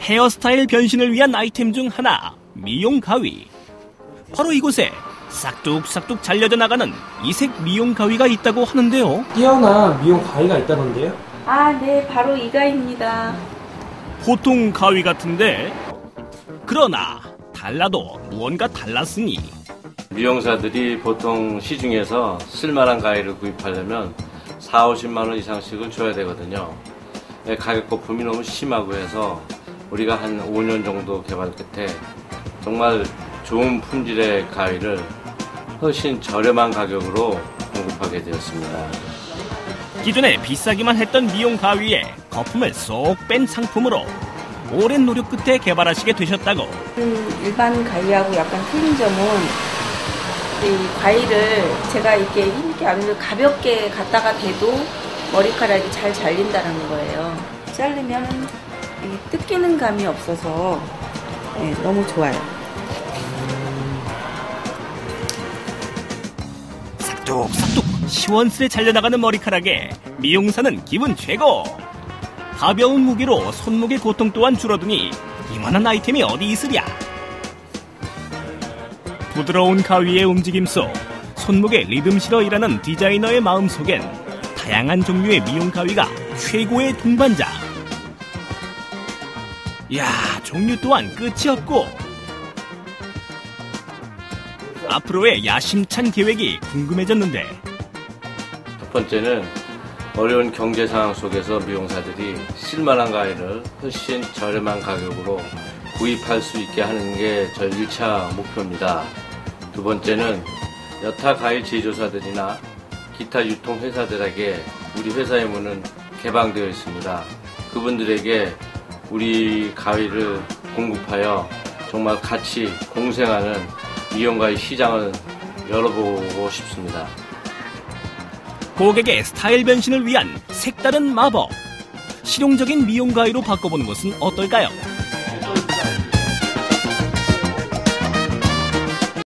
헤어스타일 변신을 위한 아이템 중 하나, 미용 가위. 바로 이곳에 싹둑싹둑 잘려져 나가는 이색 미용 가위가 있다고 하는데요. 뛰어난 미용 가위가 있다던데요? 아, 네, 바로 이가입니다. 보통 가위 같은데 그러나 달라도 무언가 달랐으니 미용사들이 보통 시중에서 쓸만한 가위를 구입하려면 4, 50만 원 이상씩을 줘야 되거든요. 네, 가격 거품이 너무 심하고 해서 우리가 한 5년 정도 개발 끝에 정말 좋은 품질의 가위를 훨씬 저렴한 가격으로 공급하게 되었습니다. 기존에 비싸기만 했던 미용 가위에 거품을 쏙 뺀 상품으로 오랜 노력 끝에 개발하시게 되셨다고 음, 일반 가위하고 약간 틀린 점은 이 과일을 제가 이렇게 힘있게 안 해도 가볍게 갖다가 대도 머리카락이 잘 잘린다는 거예요. 자르면 이 뜯기는 감이 없어서 네, 너무 좋아요. 싹둑싹둑. 시원스레 잘려나가는 머리카락에 미용사는 기분 최고. 가벼운 무게로 손목의 고통 또한 줄어드니 이만한 아이템이 어디 있으랴. 부드러운 가위의 움직임 속 손목에 리듬 실어 일하는 디자이너의 마음속엔 다양한 종류의 미용 가위가 최고의 동반자 이야 종류 또한 끝이 없고 앞으로의 야심찬 계획이 궁금해졌는데 첫 번째는 어려운 경제 상황 속에서 미용사들이 쓸만한 가위를 훨씬 저렴한 가격으로 구입할 수 있게 하는 게 저희 1차 목표입니다. 두 번째는 여타 가위 제조사들이나 기타 유통회사들에게 우리 회사의 문은 개방되어 있습니다. 그분들에게 우리 가위를 공급하여 정말 같이 공생하는 미용가위 시장을 열어보고 싶습니다. 고객의 스타일 변신을 위한 색다른 마법 실용적인 미용 가위로 바꿔보는 것은 어떨까요?